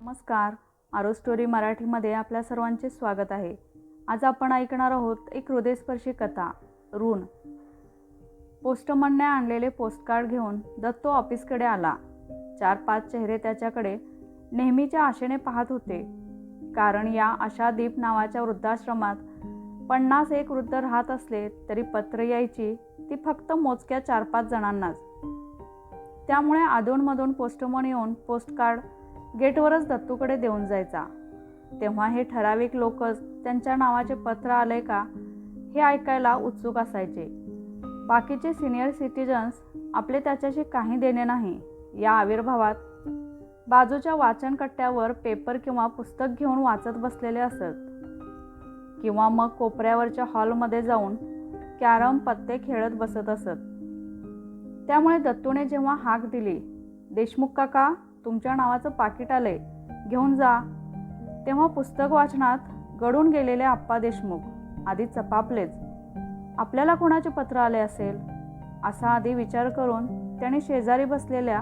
नमस्कार. आरो स्टोरी मराठीमध्ये आपल्या सर्वांचे स्वागत आहे. आज आपण ऐकणार आहोत एक हृदयस्पर्शी कथा ऋण. पोस्टमनने आणलेले पोस्टकार्ड घेऊन दत्तो ऑफिसकडे आला. चार पाच चेहरे त्याच्याकडे नेहमीच्या आशेने पाहत होते. कारण या आशादीप नावाच्या वृद्धाश्रमात पन्नास एक वृद्ध राहत असले तरी पत्र यायची ती फक्त मोजक्या चार पाच जणांनाच. त्यामुळे अधूनमधून पोस्टमन येऊन पोस्टकार्ड गेटवरच दत्तूकडे देऊन जायचा. तेव्हा हे ठराविक लोकच त्यांच्या नावाचे पत्र आले का हे ऐकायला उत्सुक असायचे. बाकीचे सिनियर सिटीजन्स आपले त्याच्याशी काही देणे नाही या आविर्भावात. बाजूच्या वाचनकट्ट्यावर पेपर किंवा पुस्तक घेऊन वाचत बसलेले असत. किंवा मग कोपऱ्यावरच्या हॉलमध्ये जाऊन कॅरम पत्ते खेळत बसत असत. त्यामुळे दत्तूने जेव्हा हाक दिली देशमुख काका तुमच्या नावाचं पाकिट आलंय घेऊन जा. तेव्हा पुस्तक वाचनात गडून गेलेले आप्पा देशमुख आधी चपापलेच. आपल्याला कोणाचे पत्र आले असेल? असा आधी विचार करून त्याने शेजारी बसलेल्या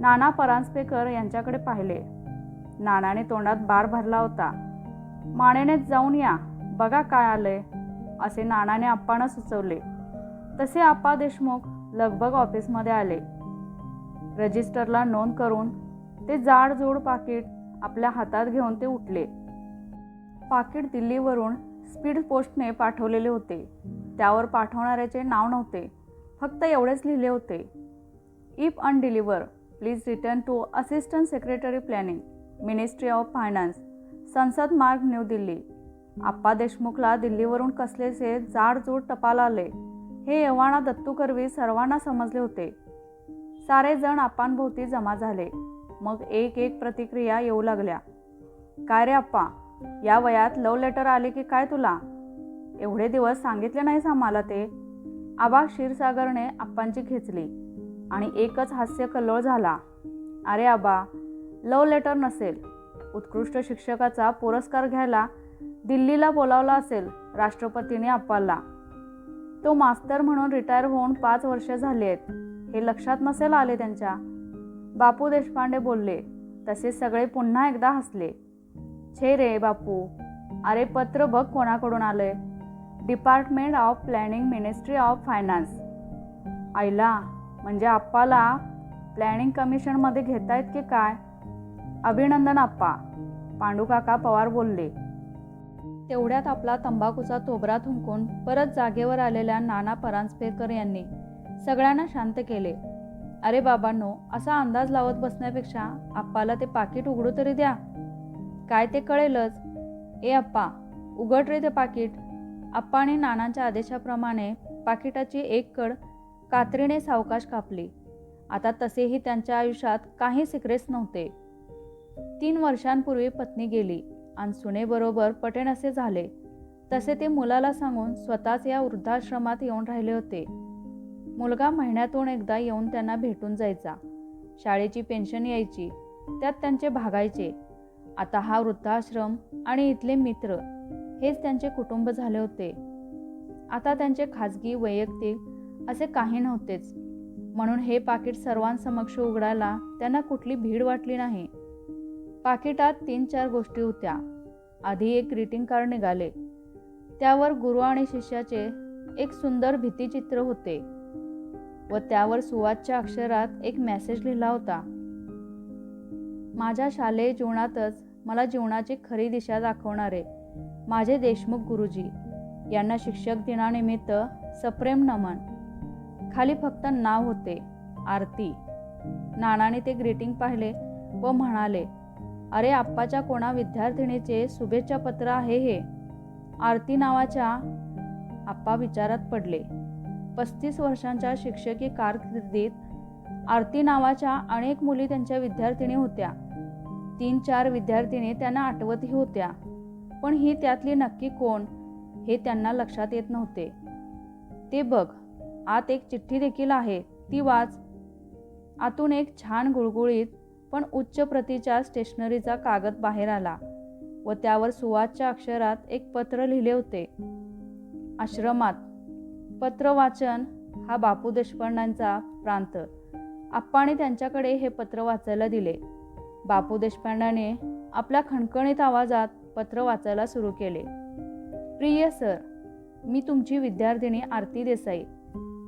नाना परांजपेकर यांच्याकडे पाहिले. नानाने तोंडात बार भरला होता. मानेनेच जाऊन या बघा काय आलंय असे नानाने आप्पांना सुचवले. तसे आप्पा देशमुख लगबग ऑफिसमध्ये आले. रजिस्टरला नोंद करून ते जाडजूड पाकिट आपल्या हातात घेऊन ते उठले. पाकिट दिल्लीवरून स्पीड पोस्टने पाठवलेले होते. त्यावर पाठवणाऱ्याचे नाव नव्हते. फक्त एवढेच लिहिले होते. If undeliver please return to assistant secretary planning ministry of finance Sansad Marg new Delhi. आप्पा देशमुखला दिल्लीवरून कसलेसे जाडजूड टपाल आले हे यवाना दत्तू कर्वी सर्वांना समजले होते. सारे जण आपांभोवती जमा झाले. मग एक एक प्रतिक्रिया येऊ लागल्या. काय रे आप्पा? या वयात लव लेटर आले की काय तुला? एवढे दिवस सांगितले नाहीस आम्हाला ते. आबा क्षीरसागरने आप्पांची खेचली आणि एकच हास्य कल्लोळ झाला. अरे आबा लव लेटर नसेल. उत्कृष्ट शिक्षकाचा पुरस्कार घ्यायला दिल्लीला बोलावला असेल राष्ट्रपतीने आप्पाला. तो मास्तर म्हणून रिटायर होऊन पाच वर्ष झाली आहेत. हे लक्षात नसेल आले त्यांच्या. बापू देशपांडे बोलले तसे सगळे पुन्हा एकदा हसले. छे रे बापू अरे पत्र बघ कोणाकडून आलंय. Department of planning ministry of finance आईला म्हणजे आप्पाला? प्लॅनिंग कमिशनमध्ये घेतायत की काय? अभिनंदन आप्पा. पांडुकाका पवार बोलले. तेवढ्यात आपला तंबाखूचा तोबरा थुंकून परत जागेवर आलेल्या नाना परांजपेकर यांनी सगळ्यांना शांत केले. अरे बाबांनो असा अंदाज लावत बसण्यापेक्षा आप्पाला ते पाकिट उघडू तरी द्या. काय ते कळेलच. ए आप्पा उघड रे ते पाकिट. आप्पाने नानांच्या आदेशाप्रमाणे पाकिटाची एक कड कात्रीने सावकाश कापली. आता तसेही त्यांच्या आयुष्यात काही सिक्रेट्स नव्हते. तीन वर्षांपूर्वी पत्नी गेली आणि सुनेबरोबर पटेन असे झाले. तसे ते मुलाला सांगून स्वतःच या वृद्धाश्रमात येऊन राहिले होते. मुलगा महिन्यातून एकदा येऊन त्यांना भेटून जायचा. शाळेची पेन्शन यायची त्यात त्यांचे भागायचे. आता हा वृद्धाश्रम आणि इथले मित्र हेच त्यांचे कुटुंब झाले होते. आता त्यांचे खाजगी वैयक्तिक असे काही नव्हतेच. म्हणून हे पाकिट सर्वांसमक्ष उघडायला त्यांना कुठली भीड वाटली नाही. पाकिटात तीन चार गोष्टी होत्या. आधी एक ग्रीटिंग कार्ड निघाले. त्यावर गुरु आणि शिष्याचे एक सुंदर भीतीचित्र होते. व त्यावर सुवादच्या अक्षरात एक मेसेज लिहिला होता. माझ्या शालेय जीवनातच मला जीवनाची खरी दिशा दाखवणारे माझे देशमुख गुरुजी यांना शिक्षक दिनानिमित्त सप्रेम नमन. खाली फक्त नाव होते आरती. नानाने ते ग्रीटिंग पाहिले व म्हणाले अरे आप्पाच्या कोणा विद्यार्थिनीचे शुभेच्छा पत्र आहे हे? आरती नावाच्या आप्पा विचारात पडले. पस्तीस वर्षांच्या शिक्षकी कारकिर्दीत आरती नावाच्या अनेक मुली त्यांच्या विद्यार्थिनी होत्या. तीन चार विद्यार्थिनी त्यांना आठवतही होत्या. पण ही त्यातली नक्की कोण हे त्यांना लक्षात येत नव्हते. ते बघ आत एक चिठ्ठी देखील आहे. ती वाच. आतून एक छान गुळगुळीत पण उच्च प्रतीच्या स्टेशनरीचा कागद बाहेर आला व त्यावर सुवासच्या अक्षरात एक पत्र लिहिले होते. आश्रमात पत्र वाचन हा बापू देशपांडांचा प्रांत. आप्पाने त्यांच्याकडे हे पत्र वाचायला दिले. बापू देशपांडाने आपल्या खणखणीत आवाजात पत्र वाचायला सुरू केले. प्रिय सर मी तुमची विद्यार्थिनी आरती देसाई.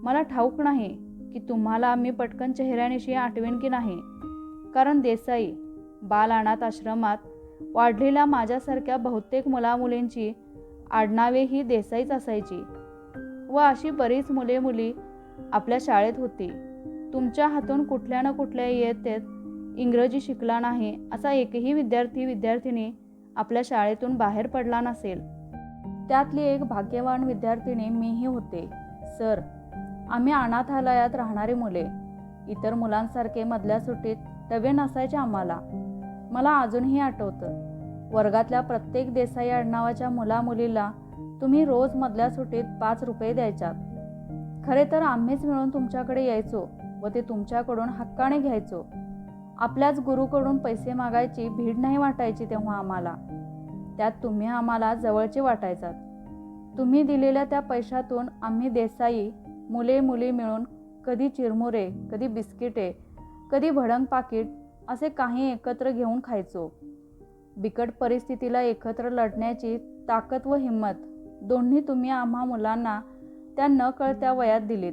मला ठाऊक नाही की तुम्हाला मी पटकन चेहऱ्यानिशी आठवेन की नाही. कारण देसाई बाल अनाथ आश्रमात वाढलेल्या माझ्यासारख्या बहुतेक मुलामुलींची आडनावे ही देसाईच असायची. व अशी बरीच मुले मुली आपल्या शाळेत होती. तुमच्या हातून कुठल्या ना कुठल्या इयत्तेत इंग्रजी शिकला नाही असा एकही विद्यार्थी विद्यार्थिनी आपल्या शाळेतून बाहेर पडला नसेल. त्यातली एक भाग्यवान विद्यार्थिनी मीही होते. सर आम्ही अनाथालयात राहणारी मुले. इतर मुलांसारखे मधल्या सुट्टीत डबे नसायचे आम्हाला. मला अजूनही आठवतं. वर्गातल्या प्रत्येक देसाई आडनावाच्या मुलामुलीला तुम्ही रोज मधल्या सुट्टीत पाच रुपये द्यायच्यात. खरे तर आम्हीच मिळून तुमच्याकडे यायचो व ते तुमच्याकडून हक्काने घ्यायचो. आपल्याच गुरुकडून पैसे मागायची भीड नाही वाटायची तेव्हा आम्हाला. त्यात तुम्ही आम्हाला जवळचे वाटायचात. तुम्ही दिलेल्या त्या पैशातून आम्ही देसाई मुले मुली मिळून कधी चिरमुरे कधी बिस्किटे कधी भडंग पाकिट असे काही एकत्र घेऊन खायचो. बिकट परिस्थितीला एकत्र लढण्याची ताकद व हिंमत दोन्ही तुम्ही आम्हा मुलांना त्या न कळत्या वयात दिलीत.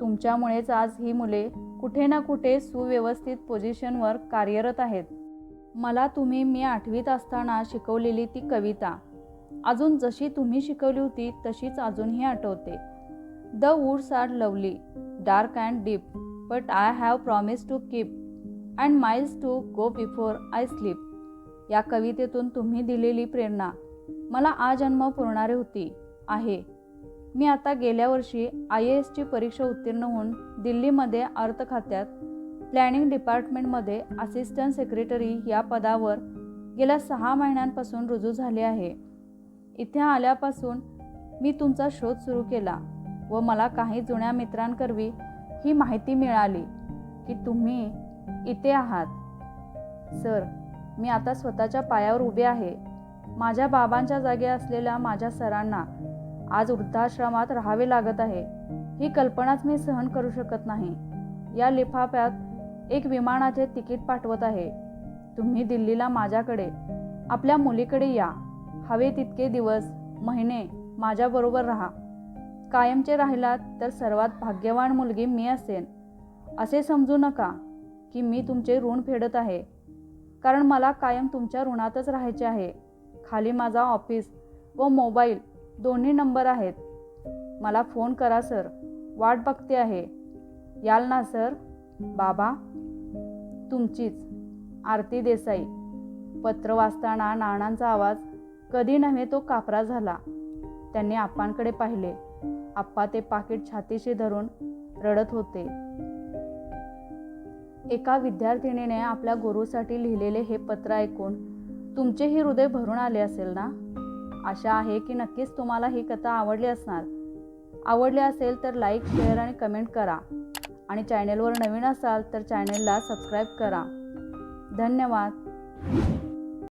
तुमच्यामुळेच आज ही मुले कुठे ना कुठे सुव्यवस्थित पोझिशनवर कार्यरत आहेत. मला तुम्ही मी आठवीत असताना शिकवलेली ती कविता. अजून जशी तुम्ही शिकवली होती तशीच अजूनही आठवते. The woods are lovely dark and deep but I have promise to keep and miles to go before I sleep. या कवितेतून तुम्ही दिलेली प्रेरणा मला आजन्म पुरणारी होती आहे. मी आता गेल्या वर्षी आय ए एसची परीक्षा उत्तीर्ण होऊन दिल्लीमध्ये अर्थ खात्यात प्लॅनिंग डिपार्टमेंटमध्ये असिस्टंट सेक्रेटरी या पदावर गेल्या सहा महिन्यांपासून रुजू झाले आहे. इथे आल्यापासून मी तुमचा शोध सुरू केला व मला काही जुन्या मित्रांकरवी ही माहिती मिळाली की तुम्ही इथे आहात. सर मी आता स्वतःच्या पायावर उभे आहे. माझ्या बाबांच्या जागी असलेल्या माझ्या सरांना आज वृद्धाश्रमात राहावे लागत आहे. ही कल्पनाच मी सहन करू शकत नाही. या लिफाफ्यात एक विमानाचे तिकीट पाठवत आहे. तुम्ही दिल्लीला माझ्याकडे आपल्या मुलीकडे या. हवे तितके दिवस महिने माझ्याबरोबर राहा. कायमचे राहिलात तर सर्वात भाग्यवान मुलगी मी असेन. असे समजू नका की मी तुमचे ऋण फेडत आहे. कारण मला कायम तुमच्या ऋणातच राहायचे आहे. खाली माझा ऑफिस व मोबाईल दोन्ही नंबर आहेत. मला फोन करा सर. वाट बघते आहे. याल ना सर? बाबा? तुमचीच. आरती देसाई. पत्र वाचताना नाणांचा आवाज कधी नव्हे तो कापरा झाला. त्यांनी आप्पांकडे पाहिले. आप्पा ते पाकिट छातीशी धरून रडत होते. एका विद्यार्थिनीने आपल्या गुरुसाठी लिहिलेले हे पत्र ऐकून तुमचेही हृदय भरून आले असेल ना? आशा आहे की नक्कीच तुम्हाला ही कथा आवडली असणार. आवडली असेल तर लाईक शेअर आणि कमेंट करा. आणि चॅनेलवर नवीन असाल तर चॅनेलला सबस्क्राईब करा. धन्यवाद.